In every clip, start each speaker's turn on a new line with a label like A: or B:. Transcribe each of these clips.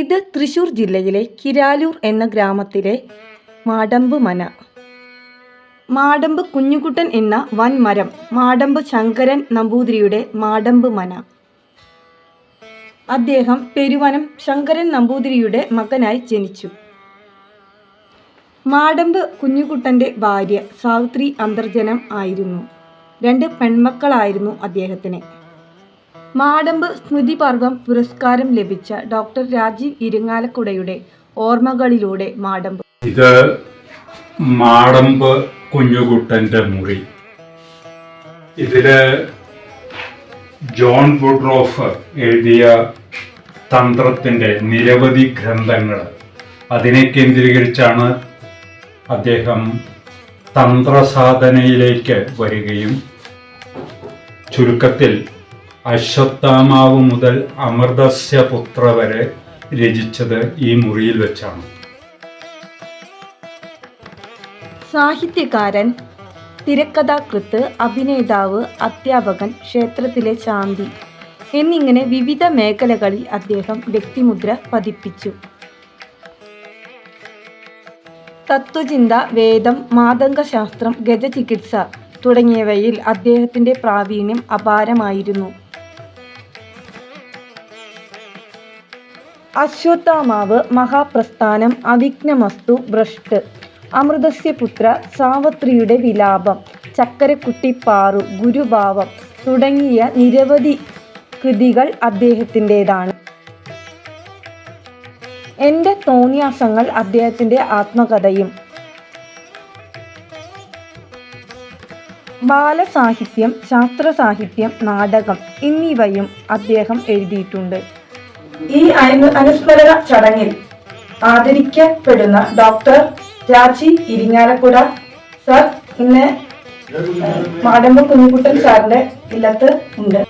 A: ഇത് തൃശൂർ ജില്ലയിലെ കിരാലൂർ എന്ന ഗ്രാമത്തിലെ മാടമ്പ് മന. മാടമ്പ് കുഞ്ഞുകുട്ടൻ എന്ന വൻമരം മാടമ്പ് ശങ്കരൻ നമ്പൂതിരിയുടെ മാടമ്പ് മന. അദ്ദേഹം പെരുവനം ശങ്കരൻ നമ്പൂതിരിയുടെ മകനായി ജനിച്ചു. മാടമ്പ് കുഞ്ഞുകുട്ടന്റെ ഭാര്യ സാവിത്രി അന്തർജനം ആയിരുന്നു. രണ്ട് പെൺമക്കളായിരുന്നു അദ്ദേഹത്തിന്. മാടമ്പ് സ്മൃതി പർവം പുരസ്കാരം ലഭിച്ച ഡോക്ടർ രാജീവ് ഇരിങ്ങാലക്കുടയുടെ ഓർമ്മകളിലൂടെ മാടമ്പ്.
B: ഇത് മാടമ്പ് കുഞ്ഞുകുട്ടന്റെ മുറി. ഇതിൽ ജോൺ വുഡ്രോഫ് എഴുതിയ തന്ത്രത്തിന്റെ നിരവധി ഗ്രന്ഥങ്ങൾ. അതിനെ കേന്ദ്രീകരിച്ചാണ് അദ്ദേഹം തന്ത്രസാധനയിലേക്ക് വരികയും ചുരുക്കത്തിൽ അശ്വത്ഥാമാവ് മുതൽ അമൃതസ്യ പുത്ര വരെ രചിച്ചത് ഈ മുറിയിൽ വെച്ചാണ്.
A: സാഹിത്യകാരൻ തിരക്കഥാകൃത്ത് അഭിനേതാവ് അധ്യാപകൻ ക്ഷേത്രത്തിലെ ശാന്തി എന്നിങ്ങനെ വിവിധ മേഖലകളിൽ അദ്ദേഹം വ്യക്തിമുദ്ര പതിപ്പിച്ചു. തത്വചിന്ത വേദം മാതംഗശാസ്ത്രം ഗജചികിത്സ തുടങ്ങിയവയിൽ അദ്ദേഹത്തിന്റെ പ്രാവീണ്യം അപാരമായിരുന്നു. അശ്വത്ഥാമാവ് മഹാപ്രസ്ഥാനം അവിഘ്നമസ്തു ഭ്രഷ്ട്. അമൃതസ്യപുത്ര സാവത്രിയുടെ വിലാപം ചക്കരക്കുട്ടി പാറു ഗുരുഭാവം തുടങ്ങിയ നിരവധി കൃതികൾ അദ്ദേഹത്തിന്റെതാണ്. എന്റെ തോന്നിയാസങ്ങൾ അദ്ദേഹത്തിന്റെ ആത്മകഥയും. ബാലസാഹിത്യം ശാസ്ത്രസാഹിത്യം നാടകം എന്നിവയും അദ്ദേഹം എഴുതിയിട്ടുണ്ട്. ഈ അനു- അനുസ്മരണ ചടങ്ങിൽ ആദരിക്കപ്പെടുന്ന ഡോക്ടർ രാജി ഇരിങ്ങാലക്കുട സർ ഇന്ന് മാടമ്പ കുഞ്ഞുകുട്ടൻ സാറിന്റെ ഇല്ലത്ത് ഉണ്ട്.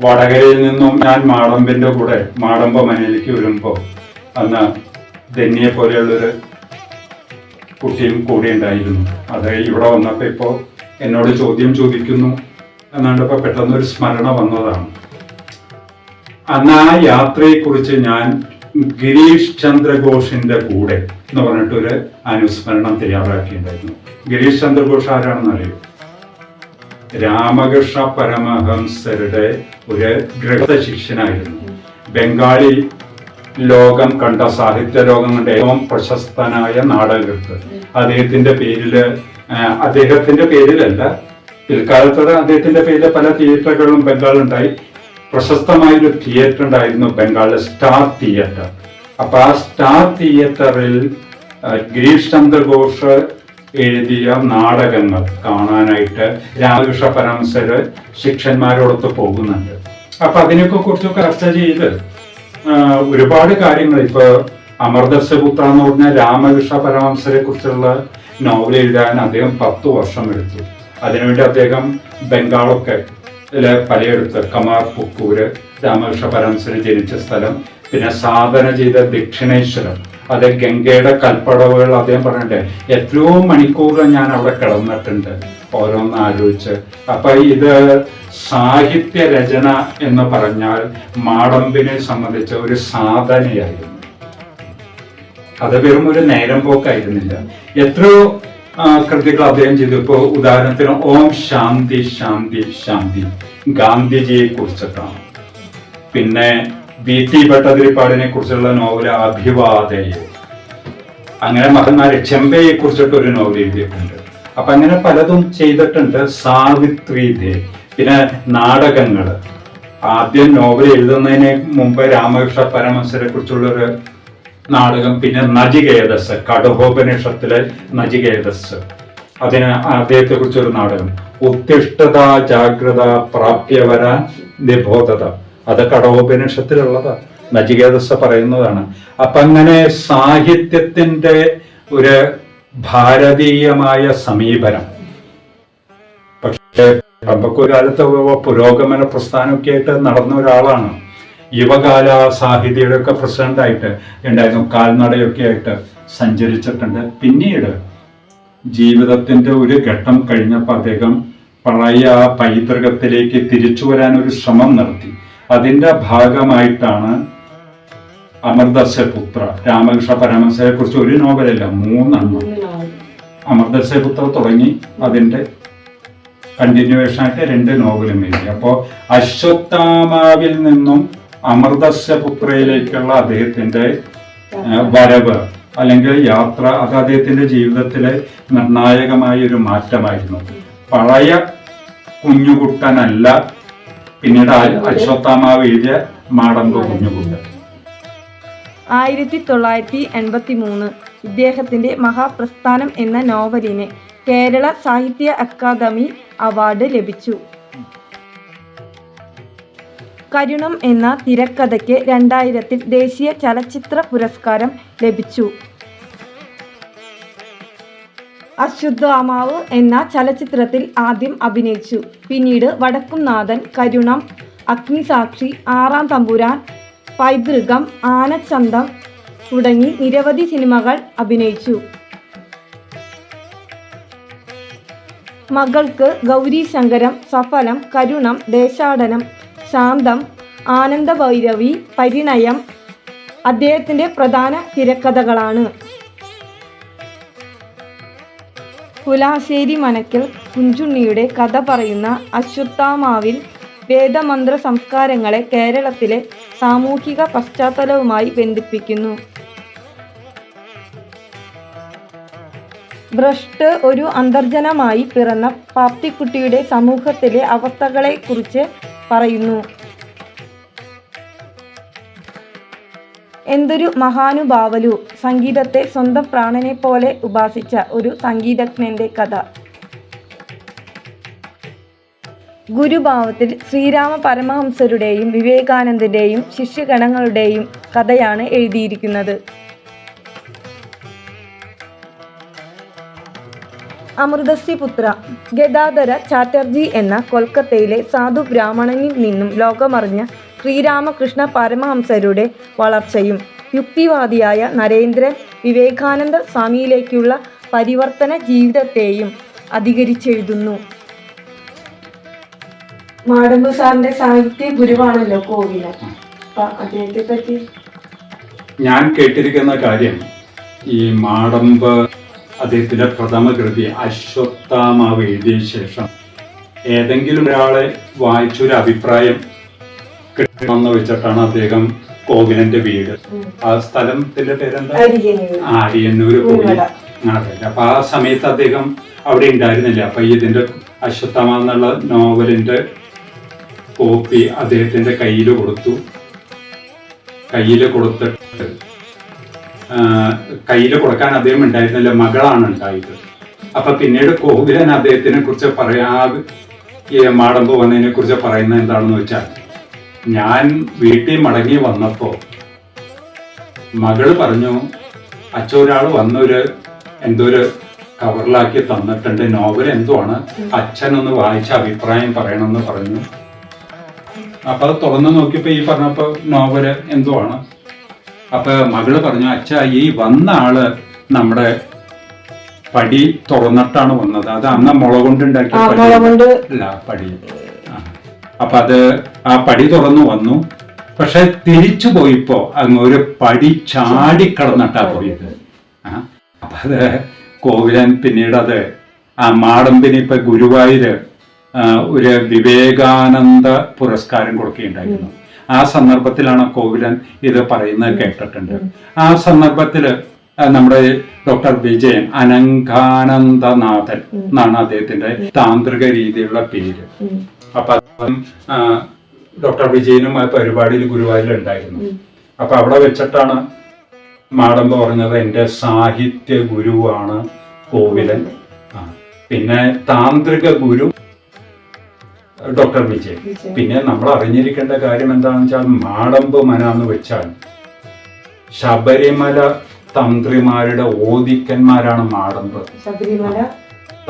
B: വടകരയിൽ നിന്നും ഞാൻ മാടമ്പിന്റെ കൂടെ മാടമ്പ മനയിലേക്ക് വരുമ്പോൾ അന്ന് ധന്യെ പോലെയുള്ളൊരു കുട്ടിയും കൂടെ ഉണ്ടായിരുന്നു. അത് ഇവിടെ വന്നപ്പോൾ ഇപ്പോ എന്നോട് ചോദ്യം ചോദിക്കുന്നു. എന്നാണ്ടപ്പോൾ പെട്ടെന്നൊരു സ്മരണ വന്നതാണ്. അന്ന് ആ യാത്രയെക്കുറിച്ച് ഞാൻ ഗിരീഷ് ചന്ദ്രഘോഷിന്റെ കൂടെ എന്ന് പറഞ്ഞിട്ടൊരു അനുസ്മരണം തയ്യാറാക്കിയിട്ടുണ്ടായിരുന്നു. ഗിരീഷ് ചന്ദ്രഘോഷ് ആരാണെന്നറിയോ? രാമകൃഷ്ണ പരമഹംസരുടെ ഒരു ഗൃഹ ശിഷ്യനായിരുന്നു. ബംഗാളി ലോകം കണ്ട സാഹിത്യ ലോകം കണ്ട ഏറ്റവും പ്രശസ്തനായ നാടകൃത്ത് അദ്ദേഹത്തിന്റെ പേരിൽ അദ്ദേഹത്തിന്റെ പേരിലല്ല പിൽക്കാലത്ത് അദ്ദേഹത്തിന്റെ പേരിൽ പല തിയേറ്ററുകളും ബംഗാളിലുണ്ടായി. പ്രശസ്തമായൊരു തിയേറ്റർ ഉണ്ടായിരുന്നു ബംഗാളിലെ സ്റ്റാർ തിയേറ്റർ. അപ്പൊ ആ സ്റ്റാർ തിയേറ്ററിൽ ഗിരീഷ് ചന്ദ്രഘോഷ് എഴുതിയ നാടകങ്ങൾ കാണാനായിട്ട് രാമകൃഷ്ണ പരമസര് ശിക്ഷന്മാരോടൊത്ത് പോകുന്നുണ്ട്. അപ്പൊ അതിനൊക്കെ കുറിച്ചൊക്കെ ചർച്ച ചെയ്ത് ഒരുപാട് കാര്യങ്ങൾ. ഇപ്പൊ അമൃതസ്യപുത്ര എന്ന് പറഞ്ഞ രാമകൃഷ്ണ പരമഹംസരെ കുറിച്ചുള്ള നോവൽ എഴുതാൻ അദ്ദേഹം പത്തു വർഷം എടുത്തു. അതിനുവേണ്ടി അദ്ദേഹം ബംഗാളൊക്കെ ഇതിൽ പലയിടത്ത് കമാർ പുക്കൂര് രാമകൃഷ്ണ പരമസിന് ജനിച്ച സ്ഥലം പിന്നെ സാധന ചെയ്ത ദക്ഷിണേശ്വരം. അത് ഗംഗയുടെ കൽപ്പടവുകൾ അദ്ദേഹം പറഞ്ഞിട്ട് എത്രയോ മണിക്കൂറുകൾ ഞാൻ അവിടെ കിടന്നിട്ടുണ്ട് ഓരോന്ന് ആലോചിച്ച്. അപ്പൊ ഇത് സാഹിത്യ രചന എന്ന് പറഞ്ഞാൽ മാടമ്പിനെ സംബന്ധിച്ച ഒരു സാധനയായിരുന്നു. അത് വെറും ഒരു നേരം പോക്കായിരുന്നില്ല. എത്രയോ കൃതികൾ അദ്ദേഹം ചെയ്തു ഇപ്പോൾ ഉദാഹരണത്തിന് ഓം ശാന്തി ശാന്തി ശാന്തി ഗാന്ധിജിയെ കുറിച്ചിട്ടാണ്. പിന്നെ വി. ടി. ഭട്ടതിരിപ്പാടിനെ കുറിച്ചുള്ള നോവൽ അഭിവാദയെ. അങ്ങനെ മഹന്മാരെ ചെമ്പയെ കുറിച്ചിട്ട് ഒരു നോവൽ എഴുതിയിട്ടുണ്ട്. അപ്പൊ അങ്ങനെ പലതും ചെയ്തിട്ടുണ്ട്. സാവിത്രി ദേ പിന്നെ നാടകങ്ങൾ. ആദ്യം നോവൽ എഴുതുന്നതിന് മുമ്പ് രാമകൃഷ്ണ പരമഹംസരെ കുറിച്ചുള്ള ഒരു നാടകം പിന്നെ നജികേതസ് കടുഹോപനിഷത്തിലെ നജികേതസ് അതിന് അദ്ദേഹത്തെ കുറിച്ചൊരു നാടകം. ഉത്തിഷ്ഠത ജാഗ്രത പ്രാപ്യവര നിബോധത. അത് കടഹോപനിഷത്തിലുള്ളതാ നജികേതസ് പറയുന്നതാണ്. അപ്പൊ അങ്ങനെ സാഹിത്യത്തിന്റെ ഒരു ഭാരതീയമായ സമീപനം. പക്ഷേ പമ്പക്കൂർ കാലത്ത് പുരോഗമന പ്രസ്ഥാനമൊക്കെ ആയിട്ട് നടന്ന ഒരാളാണ്. യുവകാല സാഹിത്യയുടെ ഒക്കെ പ്രസിഡന്റ് ആയിട്ട് ഉണ്ടായിരുന്നു. കാൽനടയൊക്കെ ആയിട്ട് സഞ്ചരിച്ചിട്ടുണ്ട്. പിന്നീട് ജീവിതത്തിന്റെ ഒരു ഘട്ടം കഴിഞ്ഞപ്പോൾ അദ്ദേഹം പഴയ പൈതൃകത്തിലേക്ക് തിരിച്ചു വരാൻ ഒരു ശ്രമം നടത്തി. അതിന്റെ ഭാഗമായിട്ടാണ് അമൃതസ്യപുത്ര രാമകൃഷ്ണ പരമഹംസയെ കുറിച്ച് ഒരു നോവലല്ല മൂന്നെണ്ണം. അമൃതസ്യപുത്ര തുടങ്ങി അതിന്റെ കണ്ടിന്യൂവേഷൻ ആയിട്ട് രണ്ട് നോവലും എഴുതി. അപ്പോൾ അശ്വത്ഥാമാവിൽ നിന്നും അമൃതസ്യപുത്രയിലേക്കുള്ള അദ്ദേഹത്തിന്റെ വരവ് അല്ലെങ്കിൽ യാത്ര അത് അദ്ദേഹത്തിന്റെ ജീവിതത്തിലെ നിർണായകമായ ഒരു മാറ്റമായിരുന്നു. പഴയ കുഞ്ഞുകുട്ടനല്ല പിന്നീട് അശ്വത്ഥാമാവ് എഴുതിയ മാടമ്പ് കുഞ്ഞുകുട്ടൻ.
A: ആയിരത്തി തൊള്ളായിരത്തി എൺപത്തി മൂന്ന് ഇദ്ദേഹത്തിന്റെ മഹാപ്രസ്ഥാനം എന്ന നോവലിന് കേരള സാഹിത്യ അക്കാദമി അവാർഡ് ലഭിച്ചു. കരുണം എന്ന തിരക്കഥയ്ക്ക് രണ്ടായിരത്തിൽ ദേശീയ ചലച്ചിത്ര പുരസ്കാരം ലഭിച്ചു. അശുദ്ധാമാവ് എന്ന ചലച്ചിത്രത്തിൽ ആദ്യം അഭിനയിച്ചു. പിന്നീട് വടക്കുംനാഥൻ കരുണം അഗ്നിസാക്ഷി ആറാം തമ്പുരാൻ പൈതൃകം ആനച്ചന്തം തുടങ്ങി നിരവധി സിനിമകൾ അഭിനയിച്ചു. മകൾക്ക് ഗൗരി ശങ്കരം സഫലം കരുണം ദേശാടനം ശാന്തം ആനന്ദഭൈരവി പരിണയം അദ്ദേഹത്തിന്റെ പ്രധാന തിരക്കഥകളാണ്. പുലാശ്ശേരി മനക്കൽ കുഞ്ചുണ്ണിയുടെ കഥ പറയുന്ന അശ്വത്ഥാമാവിൽ വേദമന്ത്ര സംസ്കാരങ്ങളെ കേരളത്തിലെ സാമൂഹിക പശ്ചാത്തലവുമായി ബന്ധിപ്പിക്കുന്നു. ഭ്രഷ്ട് ഒരു അന്തർജനമായി പിറന്ന പാപ്തിക്കുട്ടിയുടെ സമൂഹത്തിലെ അവസ്ഥകളെക്കുറിച്ച് പറയുന്നു. എന്തൊരു മഹാനുഭാവലു. സംഗീതത്തെ സ്വന്തം പ്രാണനെ പോലെ ഉപാസിച്ച ഒരു സംഗീതജ്ഞന്റെ കഥ. ഗുരുഭാവത്തിൽ ശ്രീരാമ പരമഹംസരുടെയും വിവേകാനന്ദന്റെയും ശിഷ്യഗണങ്ങളുടെയും കഥയാണ് എഴുതിയിരിക്കുന്നത്. അമൃതസ്യപുത്ര ഗദാധര ചാറ്റർജി എന്ന കൊൽക്കത്തയിലെ സാധു ബ്രാഹ്മണനിൽ നിന്നും ലോകമറിഞ്ഞ ശ്രീരാമകൃഷ്ണ പരമഹംസരുടെ വളർച്ചയും യുക്തിവാദിയായ നരേന്ദ്രൻ വിവേകാനന്ദ സ്വാമിയിലേക്കുള്ള പരിവർത്തന ജീവിതത്തെയും അധികരിച്ചെഴുതുന്നു. മാടമ്പ് സാറിന്റെ സാഹിത്യ ഗുരുവാണല്ലോ കോവിലൻ അപ്പൊ അദ്ദേഹത്തെ പറ്റി
B: ഞാൻ കേട്ടിരിക്കുന്ന കാര്യം ഈ മാടമ്പ് അദ്ദേഹത്തിന്റെ പ്രഥമ കൃതി അശ്വത്ഥാമാവ് എഴുതിയ ശേഷം ഏതെങ്കിലും ഒരാളെ വായിച്ചൊരു അഭിപ്രായം കിട്ടണമെന്ന് വെച്ചിട്ടാണ് അദ്ദേഹം കോവിലന്റെ വീട്. ആ സ്ഥലത്തിന്റെ പേരെന്താ? ആര്യന്നൂര്
A: കോകിൽ
B: അതല്ല അപ്പൊ ആ സമയത്ത് അദ്ദേഹം അവിടെ ഉണ്ടായിരുന്നില്ല? അപ്പൊ ഇതിന്റെ അശ്വത്ഥമാന്നുള്ള നോവലിന്റെ കോപ്പി അദ്ദേഹത്തിന്റെ കയ്യിൽ കൊടുത്തു. കയ്യിൽ കൊടുത്തിട്ട് കയ്യിൽ കൊടുക്കാൻ അദ്ദേഹം ഉണ്ടായിരുന്നില്ല. മകളാണ് ഉണ്ടായത്. അപ്പൊ പിന്നീട് കോവിലൻ അദ്ദേഹത്തിനെ കുറിച്ച് പറയാ ഈ മാടമ്പ് വന്നതിനെ കുറിച്ച് പറയുന്നത് എന്താണെന്ന് വെച്ചാൽ ഞാൻ വീട്ടിൽ മടങ്ങി വന്നപ്പോ മകൾ പറഞ്ഞു അച്ഛ ഒരാൾ വന്നൊരു എന്തോ ഒരു കവറിലാക്കി തന്നിട്ടുണ്ട്. നോവൽ എന്തോ ആണ്. അച്ഛൻ ഒന്ന് വായിച്ച അഭിപ്രായം പറയണമെന്ന് പറഞ്ഞു. അപ്പൊ അത് തുറന്നു നോക്കിയപ്പോ ഈ പറഞ്ഞപ്പോ നോവൽ എന്തോ ആണ്. അപ്പൊ മകൾ പറഞ്ഞു അച്ഛ ഈ വന്ന ആൾ നമ്മുടെ പടി തുറന്നിട്ടാണ് വന്നത്. അത് അന്ന് മുള കൊണ്ടുണ്ടാക്കിയ പടി. അല്ല പടി. അപ്പൊ അത് ആ പടി തുറന്നു വന്നു. പക്ഷെ തിരിച്ചു പോയിപ്പോ അങ്ങ് ഒരു പടി ചാടി കടന്നിട്ടാ പോയത്. അപ്പൊ അത് കോവിലൻ പിന്നീട് അത് ആ മാടമ്പിന് ഇപ്പൊ ഗുരുവായൂര് ഒരു വിവേകാനന്ദ പുരസ്കാരം കൊടുക്കുകയുണ്ടായിരുന്നു. ആ സന്ദർഭത്തിലാണ് കോവിലൻ ഇത് പറയുന്നത് കേട്ടിട്ടുണ്ട്. ആ സന്ദർഭത്തിൽ നമ്മുടെ ഡോക്ടർ വിജയൻ അനങ്കാനന്ദനാഥൻ എന്നാണ് അദ്ദേഹത്തിന്റെ താന്ത്രിക രീതിയിലുള്ള പേര്. അപ്പൊ അദ്ദേഹം, ഡോക്ടർ വിജയനും ആ പരിപാടിയിൽ ഗുരുവായൂരിൽ ഉണ്ടായിരുന്നു. അപ്പൊ അവിടെ വെച്ചിട്ടാണ് മാഡം പറഞ്ഞത് എന്റെ സാഹിത്യ ഗുരുവാണ് കോവിലൻ. പിന്നെ താന്ത്രിക ഗുരു ഡോക്ടർ വിജയൻ. പിന്നെ നമ്മൾ അറിഞ്ഞിരിക്കേണ്ട കാര്യം എന്താണെന്ന് വെച്ചാൽ മാടമ്പ് മന എന്ന് വെച്ചാൽ ശബരിമല തന്ത്രിമാരുടെ ഓദിക്കന്മാരാണ് മാടമ്പ്.
A: ശബരിമല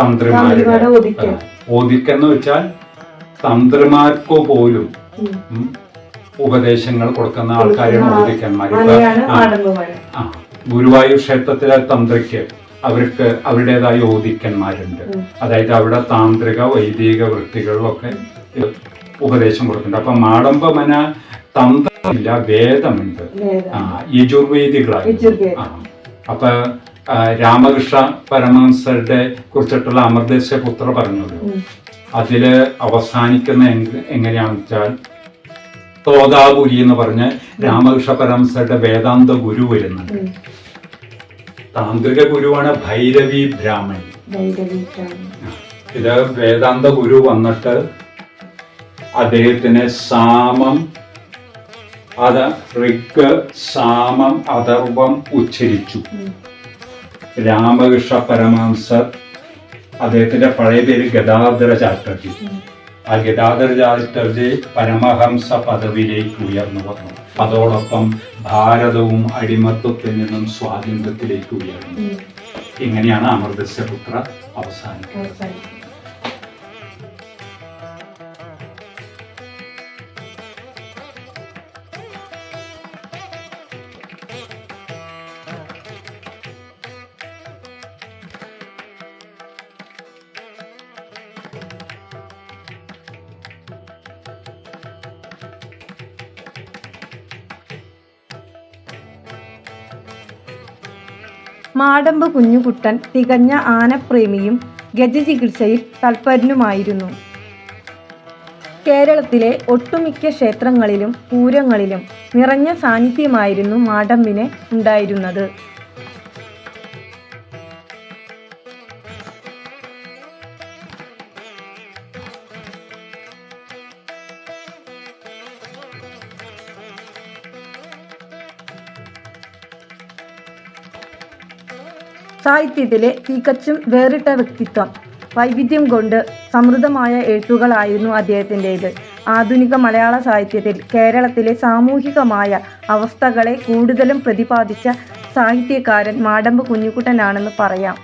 B: തന്ത്രിമാരുടെ. എന്ന് വെച്ചാൽ തന്ത്രിമാർക്കോ പോലും ഉപദേശങ്ങൾ കൊടുക്കുന്ന ആൾക്കാരാണ് ഓദിക്കന്മാർ ഗുരുവായൂർ ക്ഷേത്രത്തിലെ തന്ത്രിക്ക് അവർക്ക് അവരുടേതായ ഓദിക്കന്മാരുണ്ട് അതായത് അവിടെ താന്ത്രിക വൈദിക വൃത്തികളിലൊക്കെ ഉപദേശം കൊടുക്കുന്നുണ്ട്. അപ്പൊ മാടമ്പമന തന്ത്രമില്ല വേദമുണ്ട്. ആ യജുർവേദികളാണ്
A: യജുർവേദം.
B: ആ. അപ്പൊ രാമകൃഷ്ണ പരമഹംസരുടെ കുറിച്ചിട്ടുള്ള അമർദേശ പുത്ര പറഞ്ഞല്ലോ അതിൽ അവസാനിക്കുന്ന എങ്- എങ്ങനെയാണെന്ന് വെച്ചാൽ തോതാപുരി എന്ന് പറഞ്ഞ് രാമകൃഷ്ണ പരമഹംസരുടെ വേദാന്ത ഗുരു വരുന്നുണ്ട്. താന്ത്രിക ഗുരുവാണ് ഭൈരവി ബ്രാഹ്മണി. ഇത് വേദാന്ത ഗുരു വന്നിട്ട് അദ്ദേഹത്തിന് സാമം അത് ഋഗ് സാമം അഥർവം ഉച്ചരിച്ചു. രാമകൃഷ്ണ പരമാംസർ അദ്ദേഹത്തിന്റെ പഴയ പേര് ഗദാധര ചാറ്റർജി. ആ ഗദാധര ചാറ്റർജി പരമഹംസ പദവിയിലേക്ക് ഉയർന്നു വന്നു അതോടൊപ്പം ഭാരതവും അടിമത്വത്തിൽ നിന്നും സ്വാതന്ത്ര്യത്തിലേക്ക് ഉയർന്നു. ഇങ്ങനെയാണ് അമൃതസ്യപുത്ര അവസാനിക്കുന്നത്.
A: മാടമ്പ് കുഞ്ഞുകുട്ടൻ തികഞ്ഞ ആനപ്രേമിയും ഗജചികിത്സയിൽ തൽപരനുമായിരുന്നു. കേരളത്തിലെ ഒട്ടുമിക്ക ക്ഷേത്രങ്ങളിലും പൂരങ്ങളിലും നിറഞ്ഞ സാന്നിധ്യമായിരുന്നു മാടമ്പിന് ഉണ്ടായിരുന്നത്. സാഹിത്യത്തിലെ തികച്ചും വേറിട്ട വ്യക്തിത്വം. വൈവിധ്യം കൊണ്ട് സമൃദ്ധമായ എഴുത്തുകളായിരുന്നു അദ്ദേഹത്തിന്റേത്. ആധുനിക മലയാള സാഹിത്യത്തിൽ കേരളത്തിലെ സാമൂഹികമായ അവസ്ഥകളെ കൂടുതലും പ്രതിപാദിച്ച സാഹിത്യകാരൻ മാടമ്പ് കുഞ്ഞുകുട്ടനാണെന്ന് പറയാം.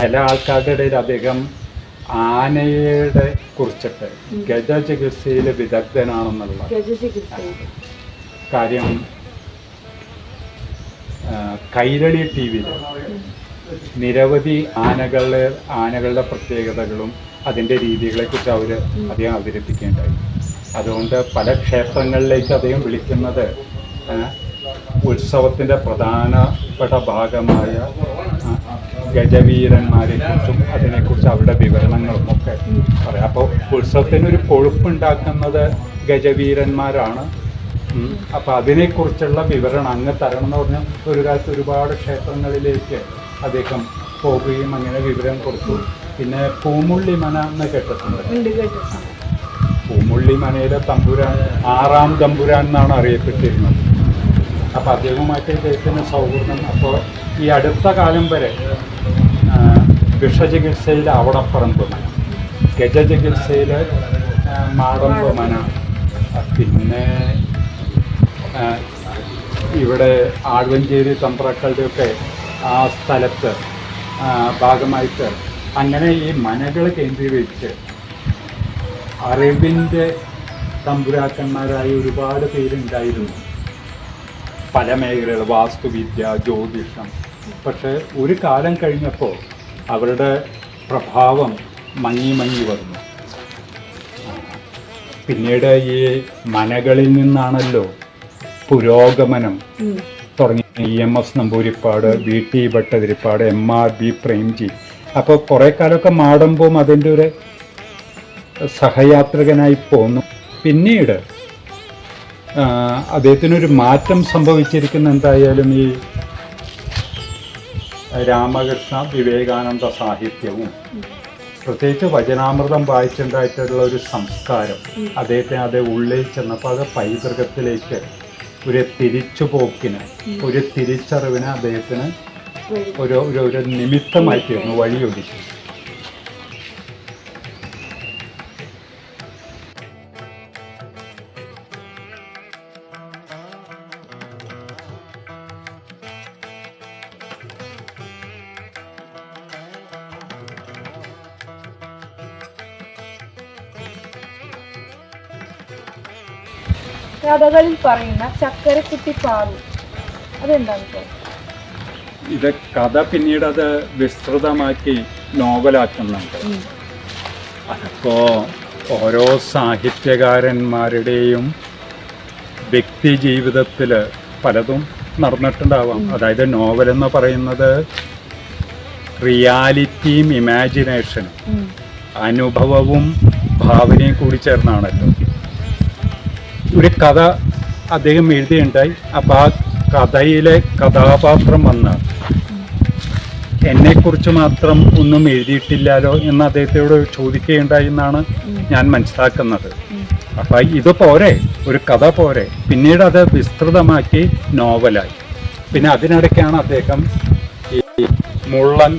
B: ചില ആൾക്കാരുടെ ഇടയിൽ അദ്ദേഹം ആനയുടെ കുറിച്ചിട്ട് ഗജ ചികിത്സയിൽ വിദഗ്ധനാണെന്നുള്ള കാര്യം കൈരളി ടി വിയിൽ നിരവധി ആനകളുടെ ആനകളുടെ പ്രത്യേകതകളും അതിന്റെ രീതികളെക്കുറിച്ച് അവർ അദ്ദേഹം അവതരിപ്പിക്കേണ്ടായി അതുകൊണ്ട് പല ക്ഷേത്രങ്ങളിലേക്ക് അദ്ദേഹം വിളിക്കുന്നത് ഉത്സവത്തിന്റെ പ്രധാനപ്പെട്ട ഭാഗമായ ആ, ഗജവീരന്മാരെ കുറിച്ചും അതിനെക്കുറിച്ച് അവരുടെ വിവരണങ്ങളും ഒക്കെ പറയാം. അപ്പോൾ ഉത്സവത്തിനൊരു കൊഴുപ്പുണ്ടാക്കുന്നത് ഗജവീരന്മാരാണ്. അപ്പോൾ അതിനെക്കുറിച്ചുള്ള വിവരണം അങ്ങ് തരണം എന്ന് പറഞ്ഞാൽ ഒരു കാലത്ത് ഒരുപാട് ക്ഷേത്രങ്ങളിലേക്ക് അദ്ദേഹം പോകുകയും അങ്ങനെ വിവരം കൊടുത്തു. പിന്നെ പൂമുള്ളി മന എന്ന് കേട്ടിട്ടുണ്ട്. പൂമുള്ളി മനയിലെ തമ്പുരാൻ ആറാം തമ്പുരാൻ എന്നാണ് അറിയപ്പെട്ടിരുന്നത്. അപ്പോൾ അദ്ദേഹവുമായിട്ട് ഇദ്ദേഹത്തിന് സൗഹൃദം. അപ്പോൾ ഈ അടുത്ത കാലം വരെ വിഷചികിത്സയിൽ അവടപ്പറമ്പ് ഗജചികിത്സയിൽ മാടമ്പ് മന. പിന്നെ ഇവിടെ ആഴ്വഞ്ചേരി തമ്പ്രാക്കളുടെയൊക്കെ ആ സ്ഥലത്ത് ഭാഗമായിട്ട് അങ്ങനെ ഈ മനകൾ കേന്ദ്രീകരിച്ച് അറിവിന്റെ തമ്പുരാക്കന്മാരായ ഒരുപാട് പേരുണ്ടായിരുന്നു. പല മേഖലകൾ വാസ്തുവിദ്യ ജ്യോതിഷം. പക്ഷേ ഒരു കാലം കഴിഞ്ഞപ്പോൾ അവരുടെ പ്രഭാവം മങ്ങി മങ്ങി വന്നു. പിന്നീട് ഈ മനകളിൽ നിന്നാണല്ലോ പുരോഗമനം തുടങ്ങി. E M S Namboodiripad V T Bhattathiripad M R B Premji. അപ്പോൾ കുറേ കാലമൊക്കെ മാടുമ്പോൾ അതിന്റെ ഒരു സഹയാത്രികനായി പോന്നു. പിന്നീട് അദ്ദേഹത്തിനൊരു മാറ്റം സംഭവിച്ചിരിക്കുന്ന എന്തായാലും ഈ രാമകൃഷ്ണ വിവേകാനന്ദ സാഹിത്യവും. പ്രത്യേകിച്ച് വചനാമൃതം വായിച്ചുണ്ടായിട്ടുള്ള ഒരു സംസ്കാരം. അദ്ദേഹത്തെ അത് ഉള്ളിൽ ചെന്നപ്പോൾ അത് പൈതൃകത്തിലേക്ക് ഒരു തിരിച്ചുപോക്കിന് ഒരു തിരിച്ചറിവിന് അദ്ദേഹത്തിന് ഒരു ഒരു നിമിത്തമായി തീർന്നു
C: കഥകളിൽ പറയുന്ന ചക്കരക്കുട്ടി പാറു അതെന്താണ്
B: ഇത് കഥ പിന്നീട് അത് വിസ്തൃതമാക്കി നോവലാക്കുന്നുണ്ട്. അതിപ്പോ ഓരോ സാഹിത്യകാരന്മാരുടെയും വ്യക്തി ജീവിതത്തിൽ പലതും നടന്നിട്ടുണ്ടാവാം. അതായത് നോവൽ എന്ന് പറയുന്നത് റിയാലിറ്റിയും ഇമാജിനേഷനും അനുഭവവും ഭാവനയും കൂടി ചേർന്നാണല്ലോ. ഒരു കഥ അദ്ദേഹം എഴുതിയുണ്ടായി. അപ്പം ആ കഥയിലെ കഥാപാത്രം വന്ന എന്നെക്കുറിച്ച് മാത്രം ഒന്നും എഴുതിയിട്ടില്ലല്ലോ എന്ന് അദ്ദേഹത്തോട് ചോദിക്കുകയുണ്ടായി എന്നാണ് ഞാൻ മനസ്സിലാക്കുന്നത്. അപ്പം ഇത് പോരെ ഒരു കഥ പോരെ. പിന്നീട് അത് വിസ്തൃതമാക്കി നോവലായി. പിന്നെ അതിനിടയ്ക്കാണ് അദ്ദേഹം ഈ മുള്ളൻ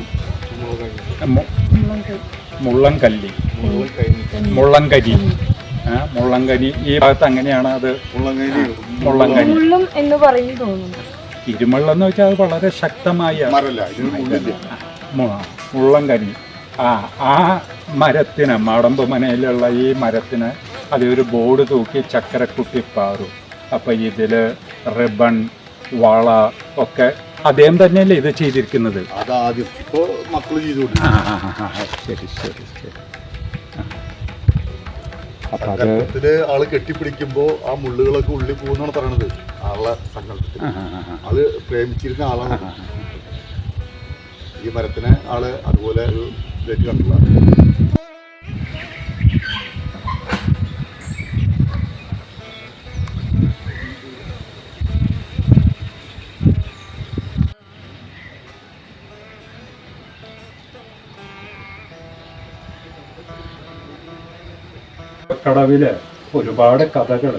B: മുള്ളൻ കല്ലി മുള്ളൻകരി. ആ, മുള്ളൻകരി ഈ ഭാഗത്ത് അങ്ങനെയാണ് അത് മുള്ളങ്കനി.
C: ഉള്ളും എന്ന് പറയും തോന്നുന്നു.
B: ഇരുമള്ളെന്ന് വെച്ചാൽ അത് വളരെ ശക്തമായ മുള്ളങ്കനി. ആ ആ മരത്തിന് മടമ്പ് മനയിലുള്ള ഈ മരത്തിന് അതൊരു ബോർഡ് തൂക്കി ചക്കരക്കുട്ടി പാറു. അപ്പൊ ഇതിൽ റിബൺ വള ഒക്കെ അദ്ദേഹം തന്നെയല്ലേ ഇത് ചെയ്തിരിക്കുന്നത്?
D: അതാദ്യം ഇപ്പോ മക്കൾ ചെയ്തു
B: ആ ആ, ആ, ആ, ശരി ശരി ശരി. അപ്പം അത്
D: ഗർഭത്തിൽ ആൾ കെട്ടിപ്പിടിക്കുമ്പോ ആ മുള്ളുകളൊക്കെ ഉള്ളി പോകുന്നാണ് പറയണത്. ആളെ സങ്കല്പത്തിൽ അത് പ്രേമിച്ചിരുന്ന ആളാണ്. ഈ മരത്തിനെ ആൾ അതുപോലെ ഒരു ഇതായിട്ട്
B: കടവിൽ ഒരുപാട് കഥകൾ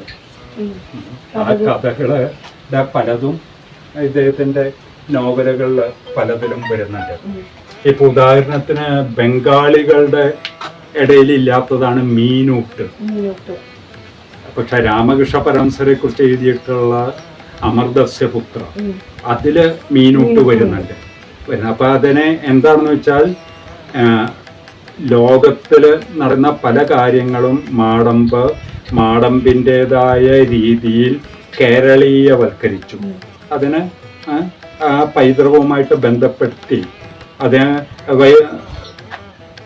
B: ആ കഥകൾ. പലതും ഇദ്ദേഹത്തിന്റെ നോവലുകളിൽ പലതിലും വരുന്നുണ്ട്. ഇപ്പൊ ഉദാഹരണത്തിന് ബംഗാളികളുടെ ഇടയിൽ ഇല്ലാത്തതാണ് മീനൂട്ട്. പക്ഷെ രാമകൃഷ്ണ പരമസരെ കുറിച്ച് എഴുതിയിട്ടുള്ള അമർദസ്യ പുത്ര അതിൽ മീനൂട്ട് വരുന്നുണ്ട്. വരുന്നത് അപ്പൊ അതിനെ എന്താണെന്ന് വെച്ചാൽ ആ, ലോകത്തിൽ നടന്ന പല കാര്യങ്ങളും മാടമ്പ് മാടമ്പിന്റെതായ രീതിയിൽ കേരളീയവൽക്കരിച്ചു. അതിന് ആ, പൈതൃകവുമായിട്ട് ബന്ധപ്പെടുത്തി. അതിന്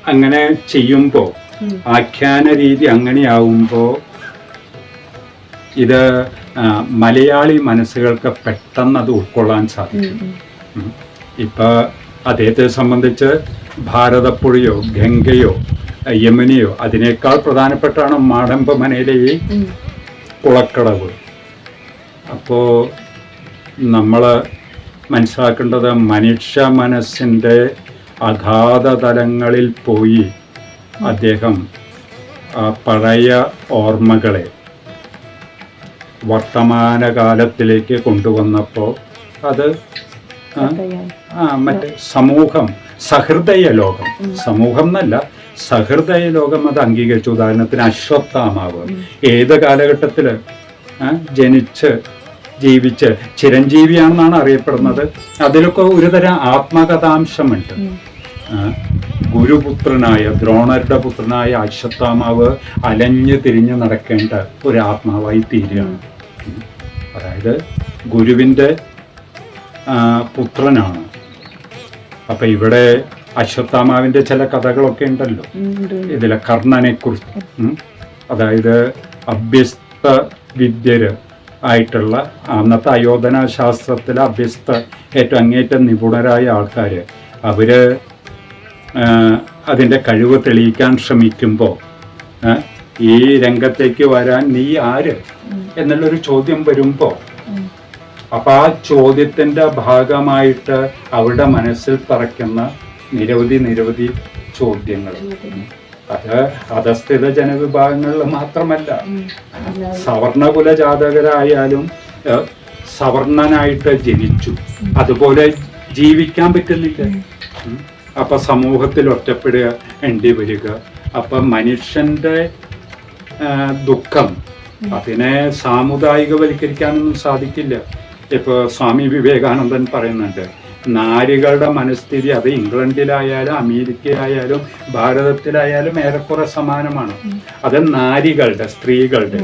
B: അങ്ങനെ ചെയ്യുമ്പോൾ ആഖ്യാന രീതി അങ്ങനെയാവുമ്പോൾ ഇത് മലയാളി മനസ്സുകൾക്ക് പെട്ടെന്ന് അത് ഉൾക്കൊള്ളാൻ സാധിക്കും. ഇപ്പോൾ ഇപ്പൊ അദ്ദേഹത്തെ സംബന്ധിച്ച് ഭാരതപ്പുഴയോ ഗംഗയോ യമുനയോ അതിനേക്കാൾ പ്രധാനപ്പെട്ടാണ് മാടമ്പമനയിലെ ഈ കുളക്കടവ്. അപ്പോൾ നമ്മൾ മനസ്സിലാക്കേണ്ടത് മനുഷ്യ മനസ്സിന്റെ അഗാധ തലങ്ങളിൽ പോയി അദ്ദേഹം ആ പഴയ ഓർമ്മകളെ വർത്തമാനകാലത്തിലേക്ക് കൊണ്ടുവന്നപ്പോൾ അത് മറ്റേ സമൂഹം സഹൃദയ ലോകം സമൂഹം എന്നല്ല സഹൃദയ ലോകം അത് അംഗീകരിച്ചു. ഉദാഹരണത്തിന് അശ്വത്ഥാമാവ്. ഏത് കാലഘട്ടത്തിൽ ജനിച്ച് ജീവിച്ച് ചിരഞ്ജീവിയാണെന്നാണ് അറിയപ്പെടുന്നത്. അതിലൊക്കെ ഒരുതരം ആത്മകഥാംശമുണ്ട്. ഗുരുപുത്രനായ ദ്രോണരുടെ പുത്രനായ അശ്വത്ഥാമാവ് അലഞ്ഞു തിരിഞ്ഞു നടക്കേണ്ട ഒരു ആത്മാവായി തീരുകയാണ് അതായത് ഗുരുവിന്റെ പുത്രനാണ്. അപ്പം ഇവിടെ അശ്വത്ഥാമാവിന്റെ ചില കഥകളൊക്കെ ഉണ്ടല്ലോ. ഇതിലെ കർണനെ കുറിച്ച് അതായത് അഭ്യസ്ത വിദ്യര് ആയിട്ടുള്ള അന്നത്തെ അയോധന ശാസ്ത്രത്തിലെ അഭ്യസ്ത ഏറ്റവും അങ്ങേറ്റം നിപുണരായ ആൾക്കാർ അവർ അതിന്റെ അതിന്റെ കഴിവ് തെളിയിക്കാൻ ശ്രമിക്കുമ്പോൾ ഈ രംഗത്തേക്ക് വരാൻ നീ ആര്? എന്നുള്ളൊരു ചോദ്യം വരുമ്പോ അപ്പൊ ആ ചോദ്യത്തിന്റെ ഭാഗമായിട്ട് അവരുടെ മനസ്സിൽ പറക്കുന്ന നിരവധി നിരവധി ചോദ്യങ്ങൾ. അത് അധസ്ഥിത ജനവിഭാഗങ്ങളിൽ മാത്രമല്ല. സവർണകുല ജാതകരായാലും സവർണനായിട്ട് ജനിച്ചു. അതുപോലെ ജീവിക്കാൻ പറ്റുന്നില്ല. അപ്പൊ സമൂഹത്തിൽ ഒറ്റപ്പെടുക വേണ്ടി വരിക അപ്പൊ മനുഷ്യന്റെ ദുഃഖം അതിനെ സാമുദായികവൽക്കരിക്കാനൊന്നും സാധിക്കില്ല. ഇപ്പൊ സ്വാമി വിവേകാനന്ദൻ പറയുന്നുണ്ട് നാരികളുടെ മനസ്ഥിതി അത് ഇംഗ്ലണ്ടിലായാലും അമേരിക്കയിലായാലും ഭാരതത്തിലായാലും ഏറെക്കുറെ സമാനമാണ് അത് നാരികളുടെ സ്ത്രീകളുടെ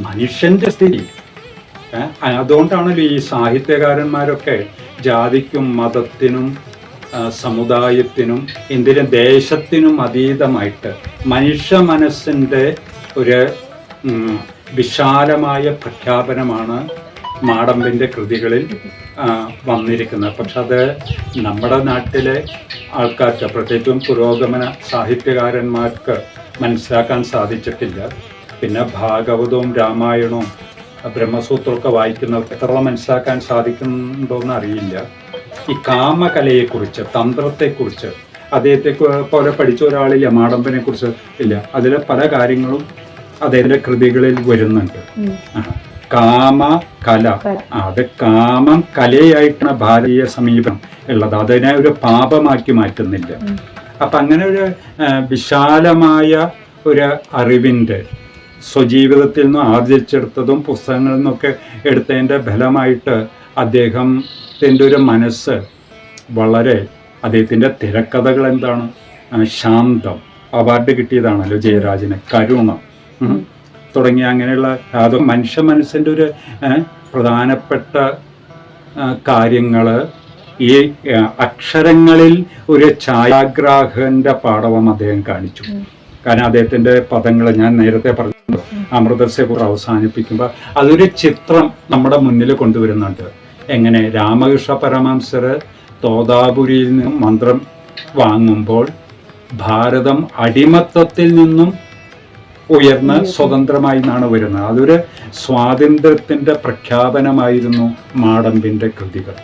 B: മനുഷ്യന്റെ സ്ഥിതി? അതുകൊണ്ടാണല്ലോ ഈ സാഹിത്യകാരന്മാരൊക്കെ ജാതിക്കും മതത്തിനും സമുദായത്തിനും എന്തിനും ദേശത്തിനും അതീതമായിട്ട് മനുഷ്യ മനസ്സിന്റെ ഒരു വിശാലമായ പ്രഖ്യാപനമാണ് മാടമ്പിന്റെ കൃതികളിൽ വന്നിരിക്കുന്നത്. പക്ഷെ അത് നമ്മുടെ നാട്ടിലെ ആൾക്കാർക്ക് പ്രത്യേകിച്ചും പുരോഗമന സാഹിത്യകാരന്മാർക്ക് മനസ്സിലാക്കാൻ സാധിച്ചിട്ടില്ല. പിന്നെ ഭാഗവതവും രാമായണവും ബ്രഹ്മസൂത്രമൊക്കെ വായിക്കുന്നവർക്ക് എത്ര മനസ്സിലാക്കാൻ സാധിക്കുന്നുണ്ടോയെന്ന് അറിയില്ല. ഈ കാമകലയെക്കുറിച്ച് തന്ത്രത്തെക്കുറിച്ച് അദ്ദേഹത്തെ പോലെ പഠിച്ച ഒരാളില്ല മാടമ്പനെ കുറിച്ച് ഇല്ല. അതിലെ പല കാര്യങ്ങളും അദ്ദേഹത്തിന്റെ കൃതികളിൽ വരുന്നുണ്ട്. കാമ കല. അത് കാമം കലയായിട്ടാണ് ഭാരതീയ സമീപനം ഉള്ളത്. അതിനെ ഒരു പാപമാക്കി മാറ്റുന്നില്ല. അപ്പം അങ്ങനെ ഒരു വിശാലമായ ഒരു അറിവിന്റെ സ്വജീവിതത്തിൽ നിന്നും ആർജിച്ചെടുത്തതും പുസ്തകങ്ങളിൽ നിന്നൊക്കെ എടുത്തതിന്റെ ഫലമായിട്ട് അദ്ദേഹത്തിന്റെ ഒരു മനസ്സ് വളരെ അദ്ദേഹത്തിന്റെ തിരക്കഥകൾ എന്താണ്? ശാന്തം. അവാർഡ് കിട്ടിയതാണല്ലോ ജയരാജന്. കരുണ. തുടങ്ങിയ അങ്ങനെയുള്ള അത് മനുഷ്യ മനസ്സിന്റെ ഒരു പ്രധാനപ്പെട്ട കാര്യങ്ങൾ ഈ അക്ഷരങ്ങളിൽ ഒരു ഛായാഗ്രാഹന്റെ പാടവം അദ്ദേഹം കാണിച്ചു. കാരണം അദ്ദേഹത്തിന്റെ പദങ്ങൾ ഞാൻ നേരത്തെ പറഞ്ഞു അമൃതസ്യപൂർ അവസാനിപ്പിക്കുമ്പോൾ അതൊരു ചിത്രം നമ്മുടെ മുന്നിൽ കൊണ്ടുവരുന്നുണ്ട്. എങ്ങനെ രാമകൃഷ്ണ പരമഹംസർ തോതാപുരിയിൽ നിന്നും മന്ത്രം വാങ്ങുമ്പോൾ ഭാരതം അടിമത്തത്തിൽ നിന്നും ഉയർന്ന് സ്വതന്ത്രമായി നിന്നാണ് വരുന്നത്. അതൊരു സ്വാതന്ത്ര്യത്തിന്റെ പ്രഖ്യാപനമായിരുന്നു മാടമ്പിന്റെ കൃതികൾ.